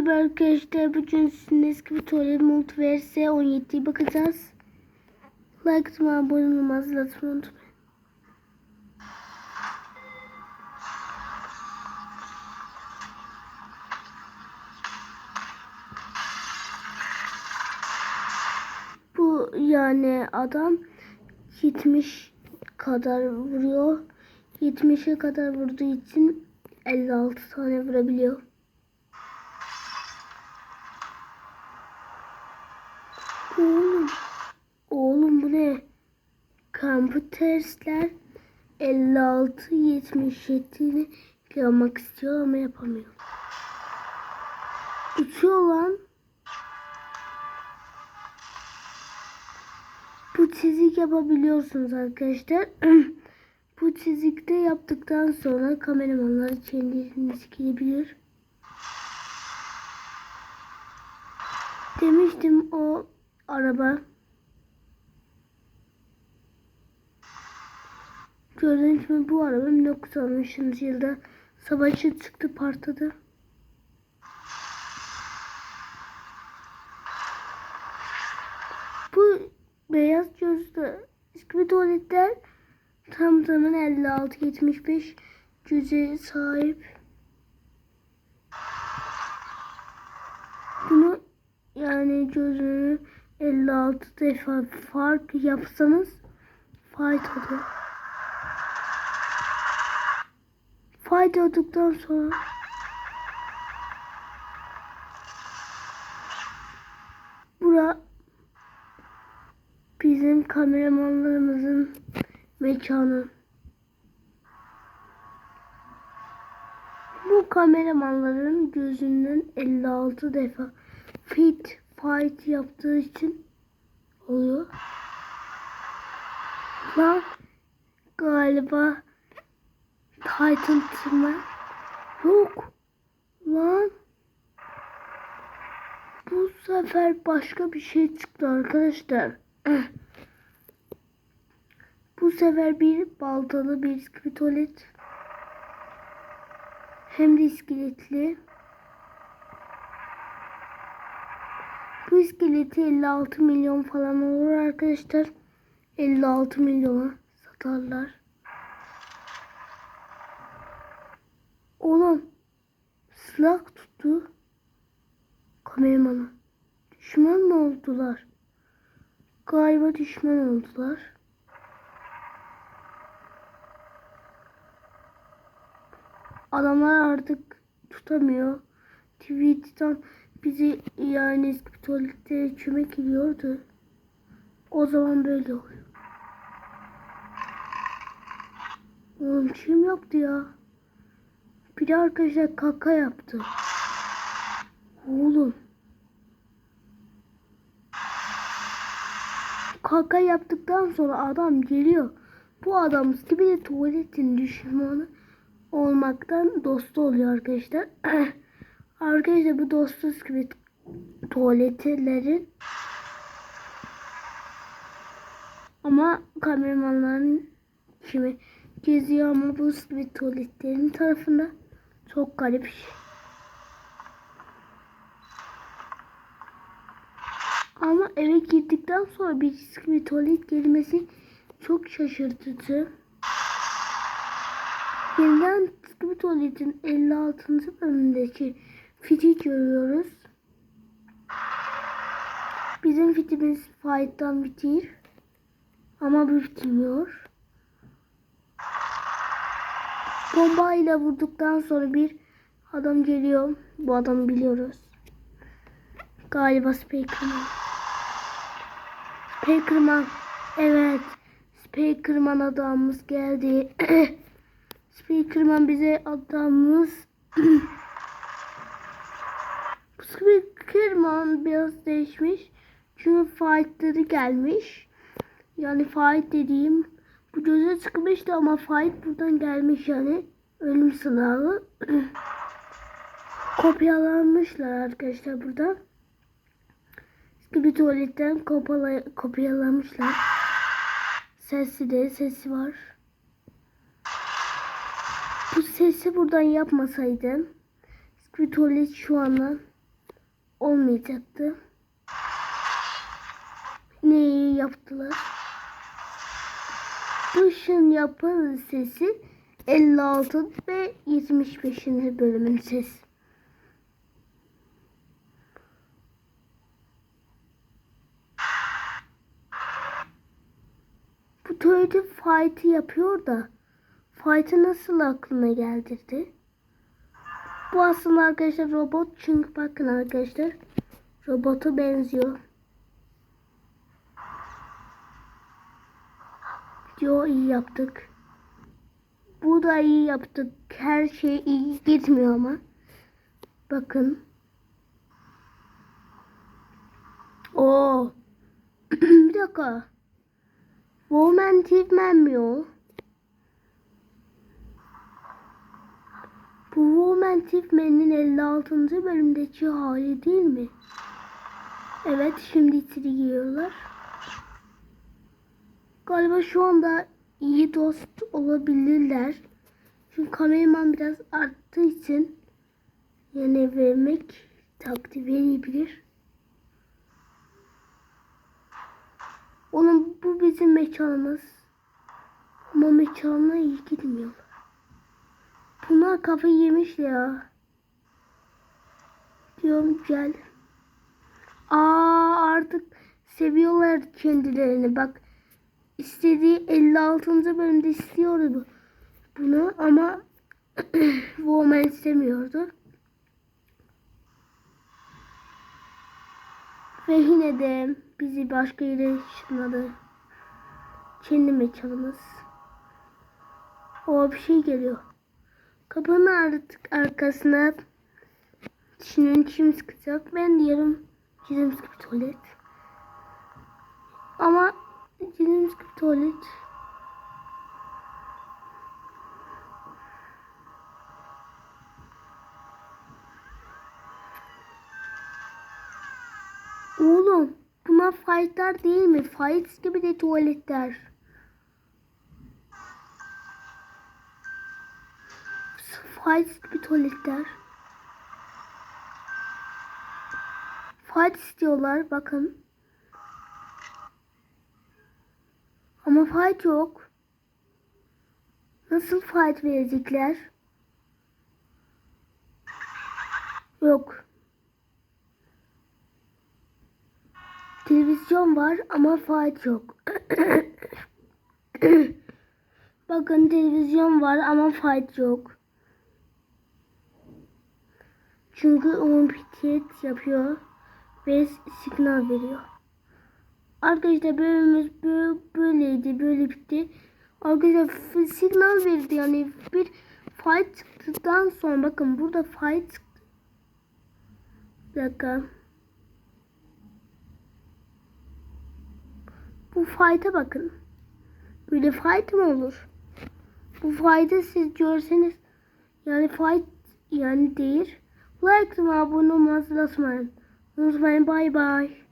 Merhaba arkadaşlar. Bugün sizinle eski bir tuvalet multiverse 17'ye bakacağız. Like atmayı, abone hatırlatmayı unutmayın. Bu yani adam 70 kadar vuruyor. 70'e kadar vurduğu için 56 tane vurabiliyor. Oğlum. Oğlum bu ne? Komputersler 56 77'ni yapmak istiyor ama yapamıyor. Uçuyor lan. Bu çizik yapabiliyorsunuz arkadaşlar. bu çizikte yaptıktan sonra kameramanlar kendiniz girebilir. Demiştim o araba. Gördüğünüz gibi bu araba 1960 yılda savaşı çıktı partladı. Bu beyaz gözlü eski tuvaletler tam tamına 56-75 cüze sahip. Bunu yani gözünü 56 defa fark yapsanız faydalı. Fayda sonra bura bizim kameramanlarımızın mekanı. Bu kameramanların gözünden 56 defa fit fight yaptığı için oluyor. Lan galiba Titan tırma yok. Lan bu sefer başka bir şey çıktı arkadaşlar. Bu sefer bir baltalı bir iskelet hem de iskeletli. Bu iskeleti 56 milyon falan olur arkadaşlar. 56 milyona satarlar. Oğlum silah tuttu. Kameramana. Düşman mı oldular? Galiba düşman oldular. Adamlar artık tutamıyor. Tweet'ten bizi yani eski tuvalette çömek gidiyordu. O zaman böyle oluyor. Oğlum kim yaptı ya? De arkadaşlar kaka yaptı. Oğlum. Kaka yaptıktan sonra adam geliyor. Bu adam gibi de tuvaletin düşmanı olmaktan dostu oluyor arkadaşlar. arkadaşlar bu dostuz gibi tuvaletlerin ama kameramanların kimi geziyor ama bu gibi tuvaletlerin tarafında çok garip. Ama eve girdikten sonra bir bir tuvalet gelmesi çok şaşırtıcı. Yeniden bir tuvaletin 56. bölümündeki fiti görüyoruz. Bizim fitimiz fight'tan bitir. Ama bu bitmiyor. Bombayla vurduktan sonra bir adam geliyor. Bu adamı biliyoruz. Galiba Spakerman. Spakerman. Evet. Spakerman adamımız geldi. Spakerman bize adamımız Bu Spakerman biraz değişmiş. Çünkü fightları gelmiş. Yani fight dediğim bu göze çıkmıştı ama fight buradan gelmiş yani. Ölüm sınavı. Kopyalanmışlar arkadaşlar buradan. Bir tuvaletten kopala, kopyalamışlar. Sesi de sesi var. Bu sesi buradan yapmasaydım. Bir tuvalet şu anda olmayacaktı. Neyi yaptılar? Duşun yapın sesi 56 ve 75. bölümün sesi. Bu Toyota fight'ı yapıyor da fight'ı nasıl aklına geldirdi? Bu aslında arkadaşlar robot çünkü bakın arkadaşlar robota benziyor. Yo iyi yaptık. Bu da iyi yaptık. Her şey iyi gitmiyor ama. Bakın. Oo. bir dakika. Woman Tifman mi o? Bu Woman Tifman'in 56. bölümdeki hali değil mi? Evet şimdi içeri giriyorlar. Galiba şu anda iyi dost olabilirler. Çünkü kameraman biraz arttığı için yani vermek takdir verebilir. Onun bu bizim mekanımız. Ama mekanına iyi gitmiyor. Bunlar kafayı yemiş ya. Diyorum gel. Aa artık seviyorlar kendilerini. Bak istediği 56. bölümde istiyordu bunu ama Woman istemiyordu. Ve yine de bizi başka yere ışınladı. Kendi mekanımız. O bir şey geliyor. Kapının artık arkasına düşünün kim sıkacak. Ben diyorum çizim sıkı tuvalet. Ama çizim sıkı tuvalet. Oğlum bunlar fightlar değil mi? Fight gibi de tuvaletler. Fight gibi tuvaletler. Fight istiyorlar bakın. Ama fight yok. Nasıl fight verecekler? Yok. Televizyon var ama fight yok. Bakın televizyon var ama fight yok. Çünkü onun yapıyor ve signal veriyor. Arkadaşlar bölümümüz bö- böyleydi, böyle bitti. Arkadaşlar signal verdi yani bir fight çıktıktan sonra bakın burada fight. Bir dakika. Bu fight'a bakın. Böyle fight mı olur? Bu fight'ı siz görseniz yani fight yani değil. Like abone olmayı unutmayın. Unutmayın bye bye.